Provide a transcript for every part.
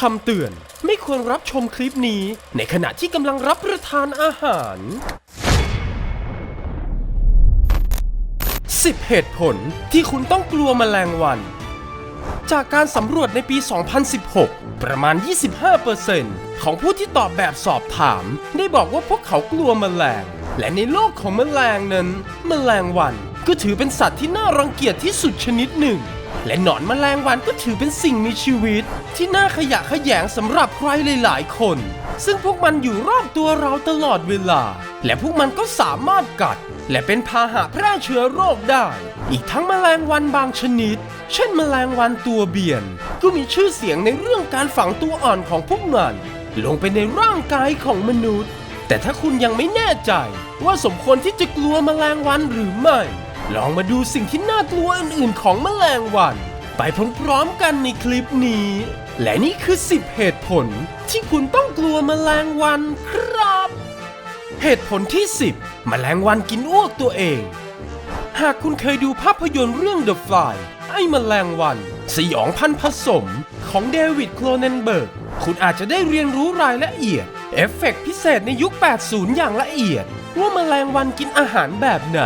คำเตือน ไม่ควรรับชมคลิปนี้ ในขณะที่กำลังรับประทานอาหาร 10 เหตุผลที่คุณต้องกลัวแมลงวัน จากการสำรวจในปี 2016 ประมาณ 25%ของผู้ที่ตอบแบบสอบถาม ได้บอกว่าพวกเขากลัวแมลง และในโลกของแมลงนั้นแมลงวันก็ถือเป็นสัตว์ที่น่ารังเกียจที่สุดชนิดหนึ่ง และหนอนแมลงวันก็ถือเป็นสิ่งมีชีวิต ที่น่าขยะแขยงสำหรับใครหลายๆ คน ซึ่งพวกมันอยู่รอบตัวเราตลอดเวลา และพวกมันก็สามารถกัด และเป็นพาหะแพร่เชื้อโรคได้ อีกทั้งแมลงวันบางชนิด เช่นแมลงวันตัวเบียน ก็มีชื่อเสียงในเรื่องการฝังตัวอ่อนของพวกมัน ลงไปในร่างกายของมนุษย์ แต่ถ้าคุณยังไม่แน่ใจ ว่าสมควรที่จะกลัวแมลงวันหรือไม่ ลองมาดูสิ่งที่น่ากลัวอื่นๆของแมลงวัน ไปพร้อมๆกันในคลิปนี้ และนี่คือ 10 เหตุผลที่คุณต้องกลัวแมลงวันครับ เหตุผลที่ 10 แมลงวันกินอ้วกตัวเอง หากคุณเคยดูภาพยนตร์เรื่อง The Fly ไอ้แมลงวัน สยองพันธุ์ผสมของเดวิดโคลเนนเบิร์ก คุณอาจจะได้เรียนรู้รายละเอียด เอฟเฟกต์พิเศษในยุค 80 อย่างละเอียด ว่าแมลงวันกินอาหารแบบไหน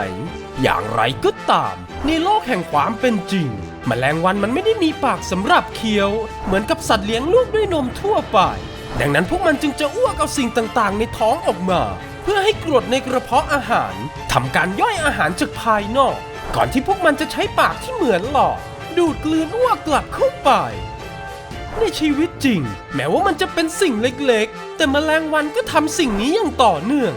อย่างไรก็ตาม ในโลกแห่งความเป็นจริงแมลงวันมันไม่ได้มีปากสำหรับเคี้ยว เหมือนกับสัตว์เลี้ยงลูกด้วยนมทั่วไป ดังนั้นพวกมันจึงจะอ้วกเอาสิ่งต่างๆ ในท้องออกมา เพื่อให้กรดในกระเพาะอาหารทำการย่อยอาหารจากภายนอก ก่อนที่พวกมันจะใช้ปากที่เหมือนหลอดดูดกลืนอ้วกกลับเข้าไปในชีวิตจริง แม้ว่ามันจะเป็นสิ่งเล็กๆ แต่แมลงวันก็ทำสิ่งนี้อย่างต่อเนื่อง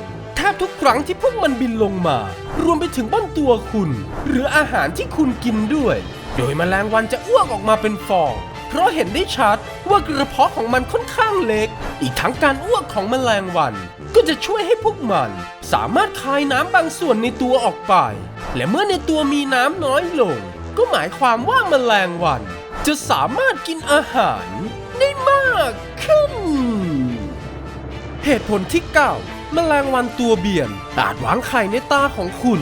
บทุกครั้งที่พวกมันบินลงมา รวมไปถึงบ้านตัวคุณ หรืออาหารที่คุณกินด้วย โดยแมลงวันจะอ้วกออกมาเป็นฟอง เพราะเห็นได้ชัดว่ากระเพาะของมันค่อนข้างเล็ก อีกทั้งการอ้วกของแมลงวัน ก็จะช่วยให้พวกมัน สามารถคายน้ำบางส่วนในตัวออกไป และเมื่อในตัวมีน้ำน้อยลง ก็หมายความว่าแมลงวัน จะสามารถกินอาหารได้มากขึ้น เหตุผลที่ 9 แมลงวันตัวเบียนอาจวางไข่ในตาของคุณ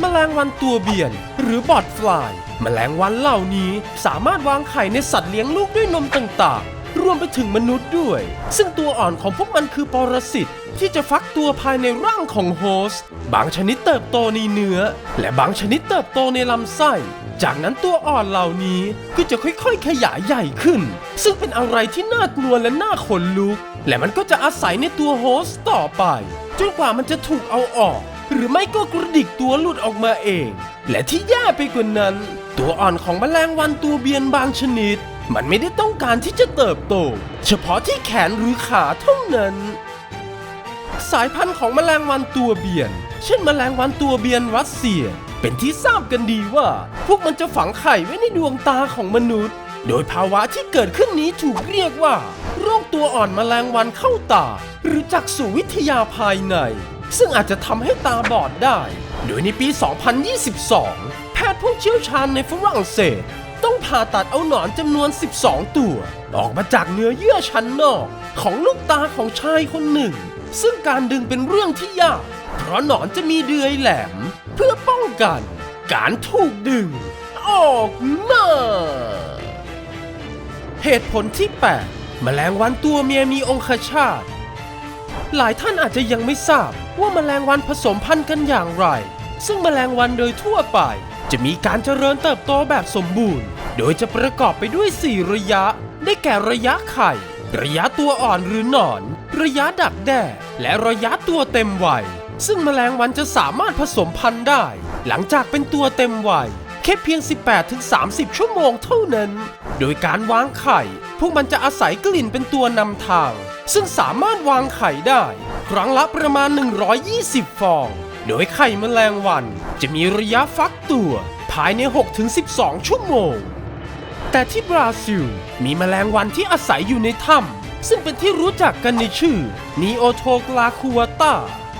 แมลงวันตัวเบียน หรือบอดฟลายแมลงวันเหล่านี้สามารถวางไข่ในสัตว์เลี้ยงลูกด้วยนมต่างๆ รวมไปถึงมนุษย์ด้วย ซึ่งตัวอ่อนของพวกมันคือปรสิตที่จะฟักตัวภายในร่างของโฮสต์บางชนิดเติบโตในเนื้อ และบางชนิดเติบโตในลำไส้ จากนั้นตัวอ่อนเหล่านี้ก็จะค่อยๆ ขยายใหญ่ขึ้น ซึ่งเป็นอะไรที่น่ากลัวและน่าขนลุก และมันก็จะอาศัยในตัวโฮสต์ต่อไปจนกว่ามันจะถูกเอาออก หรือไม่ก็กระดิกตัวหลุดออกมาเอง และที่แย่ไปกว่านั้น ตัวอ่อนของแมลงวันตัวเบียนบางชนิด มันไม่ได้ต้องการที่จะเติบโต เฉพาะที่แขนหรือขาเท่านั้น สายพันธุ์ของแมลงวันตัวเบียน เช่นแมลงวันตัวเบียนรัสเซีย เป็นที่ทราบกันดีว่า พวกมันจะฝังไข่ไว้ในดวงตาของมนุษย์ โดยภาวะที่เกิดขึ้นนี้ถูกเรียกว่า โรคตัวอ่อนแมลงวันเข้าตา หรือจักษุวิทยาภายใน ซึ่งอาจจะทำให้ตาบอดได้ โดยในปี 2022 แพทย์ผู้เชี่ยวชาญในฝรั่งเศส ต้องผ่าตัดเอาหนอนจำนวน 12 ตัว ออกมาจากเนื้อเยื่อชั้นนอก ของลูกตาของชายคนหนึ่ง ซึ่งการดึงเป็นเรื่องที่ยาก เพราะหนอนจะมีเดือยแหลม เพื่อป้องกัน การถูกดึง ออกมา เหตุผลที่ 8 แมลงวันตัวเมียมีองคชาต หลายท่านอาจจะยังไม่ทราบว่าแมลงวันผสมพันธุ์กันอย่างไร ซึ่งแมลงวันโดยทั่วไป จะมีการเจริญเติบโตแบบสมบูรณ์ โดยจะประกอบไปด้วย 4 ระยะ ได้แก่ระยะไข่ ระยะตัวอ่อนหรือหนอน ระยะดักแด้ และระยะตัวเต็มวัย ซึ่งแมลงวันจะสามารถผสมพันธุ์ได้ หลังจากเป็นตัวเต็มวัย แค่เพียง 18-30 ชั่วโมงเท่านั้น โดยการวางไข่ พวกมันจะอาศัยกลิ่นเป็นตัวนำทาง ซึ่งสามารถวางไข่ได้ ครั้งละประมาณ 120 ฟอง โดยไข่แมลงวัน จะมีระยะฟักตัว ภายใน 6-12 ชั่วโมง แต่ที่บราซิล มีแมลงวันที่อาศัยอยู่ในถ้ำซึ่งเป็นที่รู้จักกันในชื่อนีโอโทกลาคูวตา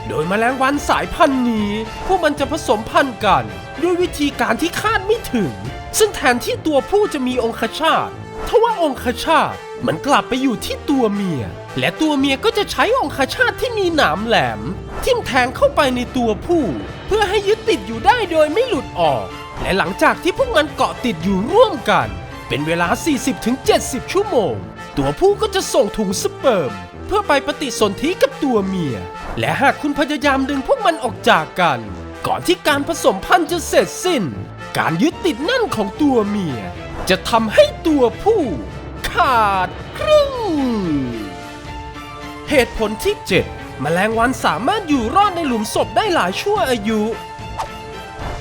โดยแมลงวันสายพันธุ์นี้ พวกมันจะผสมพันธุ์กัน ด้วยวิธีการที่คาดไม่ถึง ซึ่งแทนที่ตัวผู้จะมีองคชาตทว่าองคชาตมันกลับไปอยู่ที่ตัวเมีย และตัวเมียก็จะใช้องคชาตที่มีหนามแหลม ทิ่มแทงเข้าไปในตัวผู้ เพื่อให้ยึดติดอยู่ได้โดยไม่หลุดออก และหลังจากที่พวกมันเกาะติดอยู่ร่วมกัน เป็นเวลา 40-70 ชั่วโมง ตัวผู้ก็จะส่งถุงสเปิร์ม พื่อไปปฏิสนธิกับตัวเมีย และหากคุณพยายามดึงพวกมันออกจากกัน ก่อนที่การผสมพันธุ์จะเสร็จสิ้น การยึดติดแนั่นของตัวเมีย จะทำให้ตัวผู้ ขาดครึ่ง เหตุผลที่ 7 แมลงวันสามารถอยู่รอดในหลุมศพได้หลายชั่วอายุ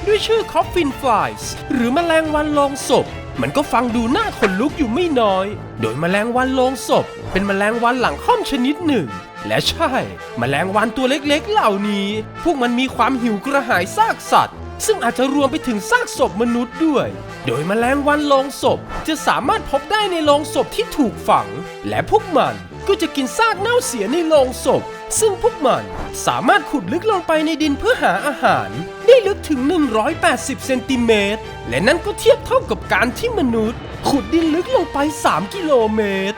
ด้วยชื่อ Coffin Flies หรือแมลงวันโลงศพ มันก็ฟังดูน่าขนลุกอยู่ไม่น้อย โดยแมลงวันโลงศพ เป็นแมลงวันหลังค่อมชนิดหนึ่ง และใช่แมลงวันตัวเล็กๆ เหล่านี้ พวกมันมีความหิวกระหายซากสัตว์ ซึ่งอาจจะรวมไปถึงซากศพมนุษย์ด้วย โดยแมลงวันโลงศพจะสามารถพบได้ในโลงศพที่ถูกฝัง และพวกมัน ก็จะกินซากเน่าเสียในโลงศพ ซึ่งพวกมันสามารถขุดลึกลงไปในดินเพื่อหาอาหาร ได้ลึกถึง 180 เซนติเมตร และนั่นก็เทียบเท่ากับการที่มนุษย์ ขุดดินลึกลงไป 3 กิโลเมตร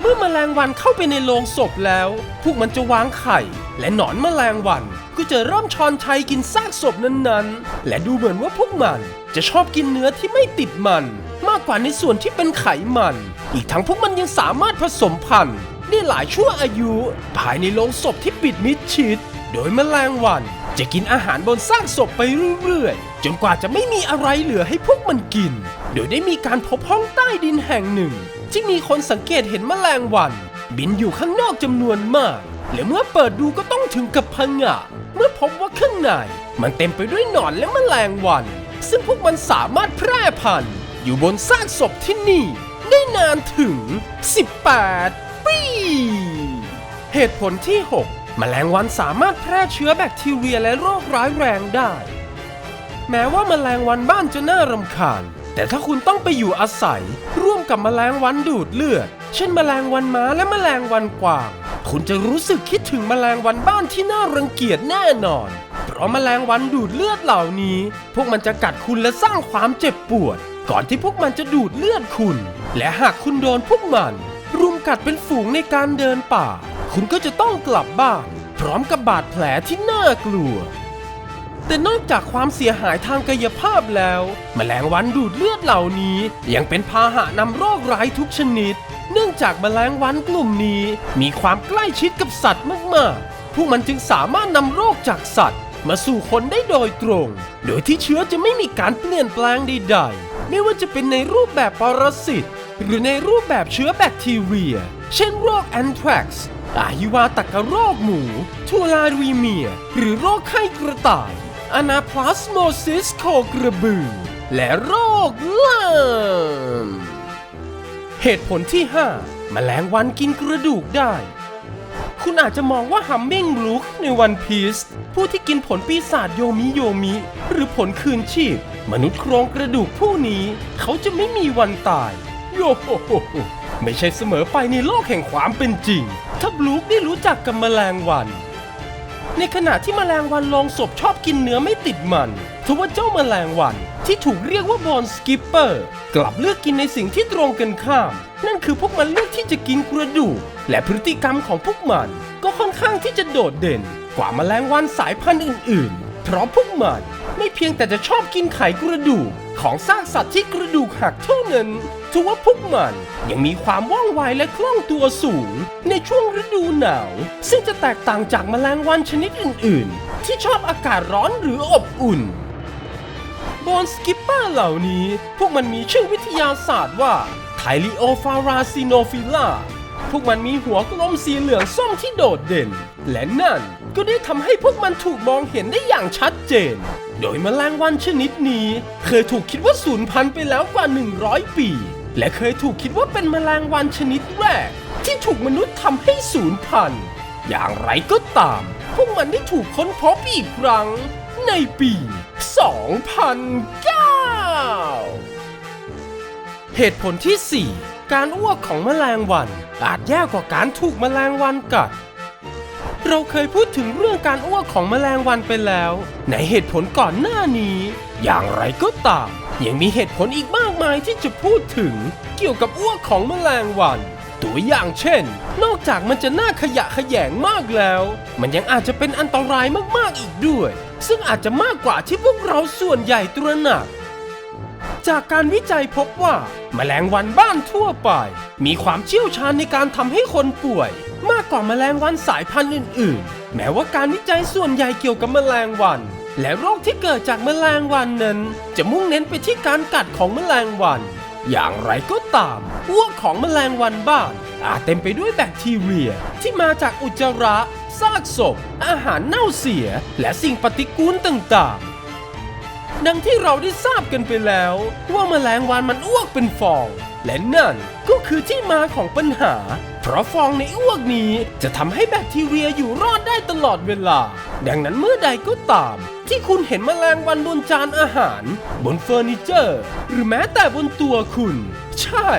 เมื่อแมลงวันเข้าไปในโลงศพแล้ว พวกมันจะวางไข่ และหนอนแมลงวันก็จะเริ่มชอนชัยกินซากศพนั้นๆ และดูเหมือนว่าพวกมันจะชอบกินเนื้อที่ไม่ติดมัน มากกว่าในส่วนที่เป็นไขมัน อีกทั้งพวกมันยังสามารถผสมพันธุ์ได้หลายชั่วอายุ ภายในโลงศพที่ปิดมิดชิด โดยแมลงวัน จะกินอาหารบนซากศพไปเรื่อยๆ จนกว่าจะไม่มีอะไรเหลือให้พวกมันกิน โดยได้มีการพบห้องใต้ดินแห่งหนึ่ง ที่มีคนสังเกตเห็นแมลงวัน บินอยู่ข้างนอกจำนวนมาก และเมื่อเปิดดูก็ต้องถึงกับพังงะเมื่อพบว่าข้างในมันเต็มไปด้วยหนอนและแมลงวัน ซึ่งพวกมันสามารถแพร่พันธุ์ อยู่บนซากศพที่นี่ ได้นานถึง 18 ปี เหตุผลที่ 6 แมลงวันสามารถแพร่เชื้อแบคทีเรียและโรคร้ายแรงได้ แม้ว่าแมลงวันบ้านจะน่ารำคาญ แต่ถ้าคุณต้องไปอยู่อาศัย ร่วมกับแมลงวันดูดเลือด เช่นแมลงวันม้าและแมลงวันกวาง คุณจะรู้สึกคิดถึงแมลงวันบ้านที่น่ารังเกียจแน่นอน เพราะแมลงวันดูดเลือดเหล่านี้ พวกมันจะกัดคุณและสร้างความเจ็บปวด ก่อนที่พวกมันจะดูดเลือดคุณ และหากคุณโดนพวกมัน รุมกัดเป็นฝูงในการเดินป่า คุณก็จะต้องกลับบ้านพร้อมกับบาดแผลที่น่ากลัว แต่นอกจากความเสียหายทางกายภาพแล้วแมลงวันดูดเลือดเหล่านี้ ยังเป็นพาหะนำโรคร้ายทุกชนิด เนื่องจากแมลงวันกลุ่มนี้ มีความใกล้ชิดกับสัตว์มากๆ พวกมันจึงสามารถนำโรคจากสัตว์ มาสู่คนได้โดยตรง โดยที่เชื้อจะไม่มีการเปลี่ยนแปลงใดๆ ไม่ว่าจะเป็นในรูปแบบปรสิต หรือในรูปแบบเชื้อแบคทีเรีย เช่นโรคแอนทรักซ์อาฮิวาตกโรคหมูทูลารีเมีย หรือโรคไข้กระต่ายอนาพลาสโมซิสโคกระบือ และโรคลามเหตุผลที่ 5 แมลงวันกินกระดูกได้ คุณอาจจะมองว่าฮัมมิงบลูคในวันพีซผู้ที่กินผลปีศาจโยมิโยมิ หรือผลคืนชีพ มนุษย์โครงกระดูกผู้นี้ เขาจะไม่มีวันตาย โยโฮโฮไม่ใช่เสมอไปในโลกแห่งความเป็นจริง ถ้าบลูคได้รู้จักกับแมลงวัน ในขณะที่แมลงวันลองศพชอบกินเนื้อไม่ติดมันทว่าเจ้าแมลงวันที่ถูกเรียกว่าบอลสกิปเปอร์ กลับเลือกกินในสิ่งที่ตรงกันข้าม นั่นคือพวกมันเลือกที่จะกินกระดูก และพฤติกรรมของพวกมัน ก็ค่อนข้างที่จะโดดเด่น กว่าแมลงวันสายพันธุ์อื่นๆ เพราะพวกมัน ไม่เพียงแต่จะชอบกินไขกระดูก ของซากสัตว์ที่กระดูกหักเท่านั้นทว่าพวกมันยังมีความว่องไวและคล่องตัวสูง ในช่วงฤดูหนาว ซึ่งจะแตกต่างจากแมลงวันชนิดอื่น ๆ ที่ชอบอากาศร้อนหรืออบอุ่นบอนสกิปเปอร์เหล่านี้ พวกมันมีชื่อวิทยาศาสตร์ว่าไทลิโอฟาราซิโนฟิล่าพวกมันมีหัวกลมสีเหลืองส้มที่โดดเด่น และนั่นก็ได้ทำให้พวกมันถูกมองเห็นได้อย่างชัดเจน โดยแมลงวันชนิดนี้ เคยถูกคิดว่าสูญพันธุ์ไปแล้วกว่า 100 ปี และเคยถูกคิดว่าเป็นแมลงวันชนิดแรก ที่ถูกมนุษย์ทำให้สูญพันธุ์อย่างไรก็ตาม พวกมันได้ถูกค้นพบอีกครั้งในปี 2009 เหตุผลที่ 4 การอ้วกของแมลงวันอาจแย่กว่าการถูกแมลงวันกัด เราเคยพูดถึงเรื่องการอ้วกของแมลงวันไปแล้ว ในเหตุผลก่อนหน้านี้ อย่างไรก็ตามยังมีเหตุผลอีกมากมายที่จะพูดถึง เกี่ยวกับอ้วกของแมลงวัน ตัวอย่างเช่น นอกจากมันจะน่าขยะขยงมากแล้ว มันยังอาจจะเป็นอันตรายมากๆอีกด้วย ซึ่งอาจจะมากกว่าที่พวกเราส่วนใหญ่ตระหนัก จากการวิจัยพบว่า แมลงวันบ้านทั่วไป มีความเชี่ยวชาญในการทำให้คนป่วย มากกว่าแมลงวันสายพันธุ์อื่น ๆ แม้ว่าการวิจัยส่วนใหญ่เกี่ยวกับแมลงวัน และโรคที่เกิดจากแมลงวันนั้น จะมุ่งเน้นไปที่การกัดของแมลงวัน อย่างไรก็ตามอ้วกของแมลงวันบ้านอาจเต็มไปด้วยแบคทีเรีย ที่มาจากอุจจาระ ซากศพ อาหารเน่าเสีย และสิ่งปฏิกูลต่างๆ ดังที่เราได้ทราบกันไปแล้ว ว่าแมลงวันมันอ้วกเป็นฟอง และนั่นก็คือที่มาของปัญหา เพราะฟองในอ้วกนี้จะทำให้แบคทีเรียอยู่รอดได้ตลอดเวลา ดังนั้นเมื่อใดก็ตาม ที่คุณเห็นแมลงวันบนจานอาหาร บนเฟอร์นิเจอร์ หรือแม้แต่บนตัวคุณ ใช่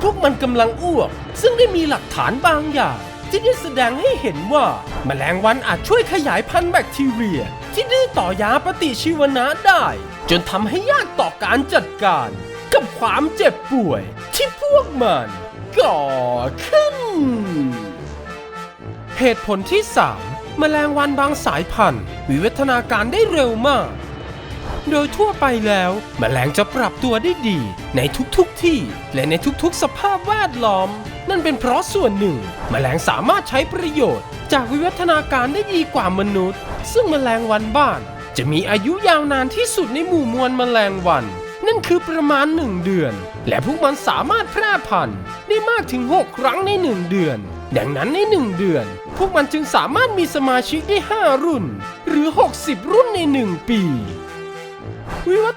พวกมันกำลังอ้วก ซึ่งได้มีหลักฐานบางอย่างที่ได้แสดงให้เห็นว่าแมลงวันอาจช่วยขยายพันธุ์แบคทีเรีย ที่ดื้อต่อยาปฏิชีวนะได้ จนทำให้ยากต่อการจัดการ กับความเจ็บป่วยที่พวกมันก่อขึ้น เหตุผลที่ 3 แมลงวันบางสายพันธุ์ วิวัฒนาการได้เร็วมาก โดยทั่วไปแล้วแมลงจะปรับตัวได้ดี ในทุกๆทที่ และในทุกๆ สภาพแวดล้อม นั่นเป็นเพราะส่วนหนึ่งแมลงสามารถใช้ประโยชน์ จากวิวัฒนาการได้ดีกว่ามนุษย์ ซึ่งแมลงวันบ้าน จะมีอายุยาวนานที่สุดในหมู่มวลแมลงวัน นั่นคือประมาณ 1 เดือน และพวกมันสามารถแพร่พันธุ์ได้มากถึง 6 ครั้งใน 1 เดือนดังนั้นใน 1 เดือน พวกมันจึงสามารถมีสมาชิกได้ 5 รุ่น หรือ 60 รุ่นใน 1 ปีวิวั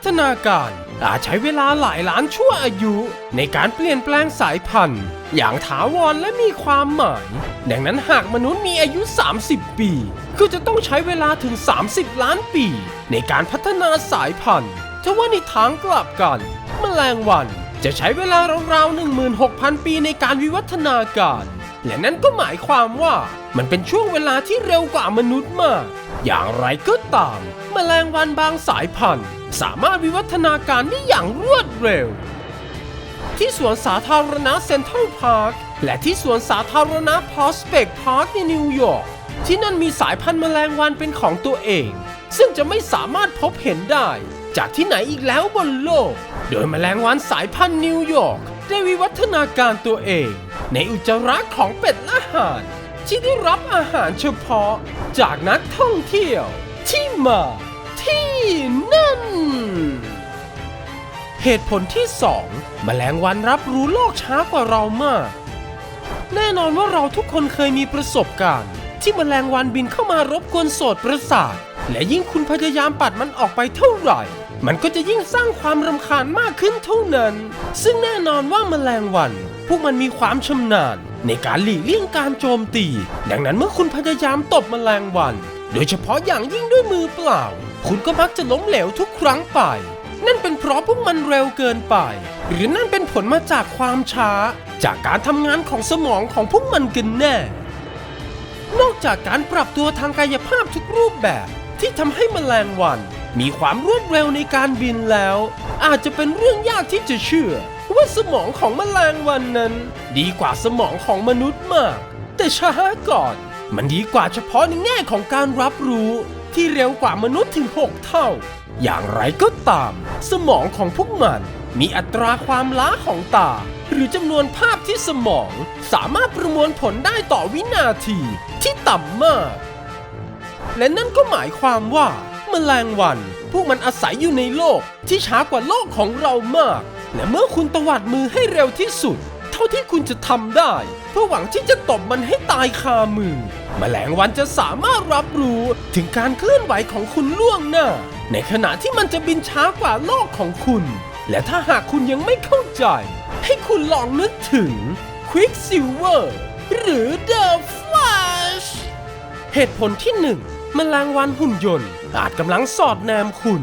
ฒนาการ อาจใช้เวลาหลายล้านชั่วอายุ ในการเปลี่ยนแปลงสายพันธุ์ อย่างถาวรและมีความหมาย ดังนั้นหากมนุษย์มีอายุ 30 ปี ก็จะต้องใช้เวลาถึง 30 ล้านปี ในการพัฒนาสายพันธุ์ทว่าในทางกลับกัน แมลงวันจะใช้เวลาราวๆ16,000 ปีในการวิวัฒนาการ และนั่นก็หมายความว่ามันเป็นช่วงเวลาที่เร็วกว่ามนุษย์มาก อย่างไรก็ตาม แมลงวันบางสายพันธุ์ สามารถวิวัฒนาการได้อย่างรวดเร็ว ที่สวนสาธารณะเซ็นทรัลพาร์คและที่สวนสาธารณะพอสเปกพาร์คในนิวยอร์กที่นั่นมีสายพันธุ์แมลงวันเป็นของตัวเอง ซึ่งจะไม่สามารถพบเห็นได้ จากที่ไหนอีกแล้วบนโลก โดยแมลงวันสายพันธุ์นิวยอร์กได้วิวัฒนาการตัวเอง ในอุจจาระของเป็ดและห่านที่ได้รับอาหารเฉพาะ จากนักท่องเที่ยวที่มา ที่นั่น เหตุผลที่2แมลงวันรับรู้โลกช้ากว่าเรามาก แน่นอนว่าเราทุกคนเคยมีประสบการณ์ ที่แมลงวันบินเข้ามารบกวนโสตประสาท และยิ่งคุณพยายามปัดมันออกไปเท่าไหร่มันก็จะยิ่งสร้างความรำคาญมากขึ้นเท่านั้น ซึ่งแน่นอนว่าแมลงวัน พวกมันมีความชำนาญ ในการหลีกเลี่ยงการโจมตี ดังนั้นเมื่อคุณพยายามตบแมลงวัน โดยเฉพาะอย่างยิ่งด้วยมือเปล่า คุณก็มักจะล้มเหลวทุกครั้งไป นั่นเป็นเพราะพวกมันเร็วเกินไป หรือนั่นเป็นผลมาจากความช้า จากการทำงานของสมองของพวกมันกันแน่ นอกจากการปรับตัวทางกายภาพทุกรูปแบบที่ทำให้มแมลงวัน มีความรวดเร็วในการบินแล้ว อาจจะเป็นเรื่องยากที่จะเชื่อ ว่าสมองของมแมลงวันนั้น ดีกว่าสมองของมนุษย์มาก แต่ช้าก่อน มันดีกว่าเฉพาะในแง่ของการรับรู้ ที่เร็วกว่ามนุษย์ถึง 6 เท่า อย่างไรก็ตาม สมองของพวกมันมีอัตราความล้าของตา หรือจำนวนภาพที่สมองสามารถประมวลผลได้ต่อวินาทีที่ต่ำมาก และนั่นก็หมายความว่า แมลงวัน พวกมันอาศัยอยู่ในโลกที่ช้ากว่าโลกของเรามาก และเมื่อคุณตวัดมือให้เร็วที่สุด ท่าที่คุณจะทำได้ เพื่อหวังที่จะตบมันให้ตายคามือแมลงวันจะสามารถรับรู้ถึงการเคลื่อนไหวของคุณล่วงหน้า ในขณะที่มันจะบินช้ากว่าโลกของคุณ และถ้าหากคุณยังไม่เข้าใจ ให้คุณลองนึกถึง Quicksilver หรือ The Flash เหตุผลที่หนึ่งแมลงวันหุ่นยนต์ อาจกำลังสอดแนมคุณ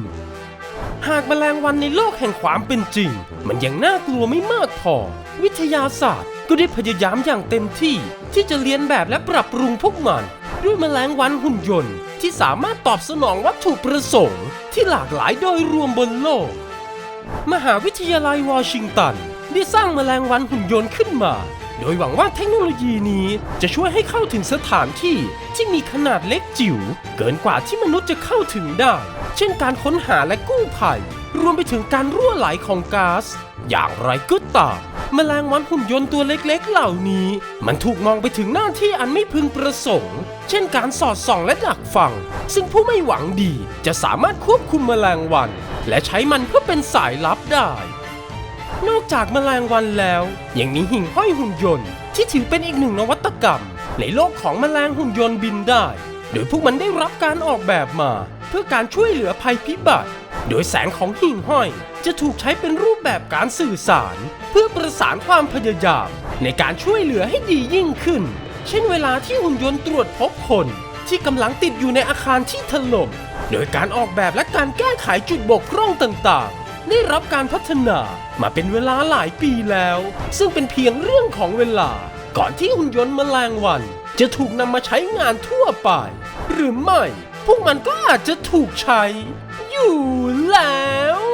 หากแมลงวันในโลกแห่งความเป็นจริง มันยังน่ากลัวไม่มากพอ วิทยาศาสตร์ ก็ได้พยายามอย่างเต็มที่ ที่จะเลียนแบบและปรับปรุงพวกมัน ด้วยแมลงวันหุ่นยนต์ ที่สามารถตอบสนองวัตถุประสงค์ ที่หลากหลายโดยรวมบนโลก มหาวิทยาลัยวอชิงตัน ได้สร้างแมลงวันหุ่นยนต์ขึ้นมาโดยหวังว่าเทคโนโลยีนี้จะช่วยให้เข้าถึงสถานที่ที่มีขนาดเล็กจิ๋วเกินกว่าที่มนุษย์จะเข้าถึงได้ เช่นการค้นหาและกู้ภัย รวมไปถึงการรั่วไหลของก๊าซอย่างไรก็ตาม แมลงวันหุ่นยนต์ตัวเล็กๆ เหล่านี้ มันถูกมองไปถึงหน้าที่อันไม่พึงประสงค์ เช่นการสอดส่องและดักฟัง ซึ่งผู้ไม่หวังดีจะสามารถควบคุมแมลงวัน และใช้มันเพื่อเป็นสายลับได้ นอกจากแมลงวันแล้วยังมีหิ่งห้อยหุ่นยนต์ ที่ถือเป็นอีกหนึ่งนวัตกรรม ในโลกของแมลงหุ่นยนต์บินได้ โดยพวกมันได้รับการออกแบบมา เพื่อการช่วยเหลือภัยพิบัติ โดยแสงของหิ่งห้อยจะถูกใช้เป็นรูปแบบการสื่อสาร เพื่อประสานความพยายามในการช่วยเหลือให้ดียิ่งขึ้น เช่นเวลาที่หุ่นยนต์ตรวจพบคนที่กำลังติดอยู่ในอาคารที่ถล่ม โดยการออกแบบและการแก้ไขจุดบกพร่องต่างๆ ได้รับการพัฒนามาเป็นเวลาหลายปีแล้ว ซึ่งเป็นเพียงเรื่องของเวลา ก่อนที่หุ่นยนต์แมลงวัน จะถูกนำมาใช้งานทั่วไป หรือไม่ พวกมันก็อาจจะถูกใช้ อยู่แล้ว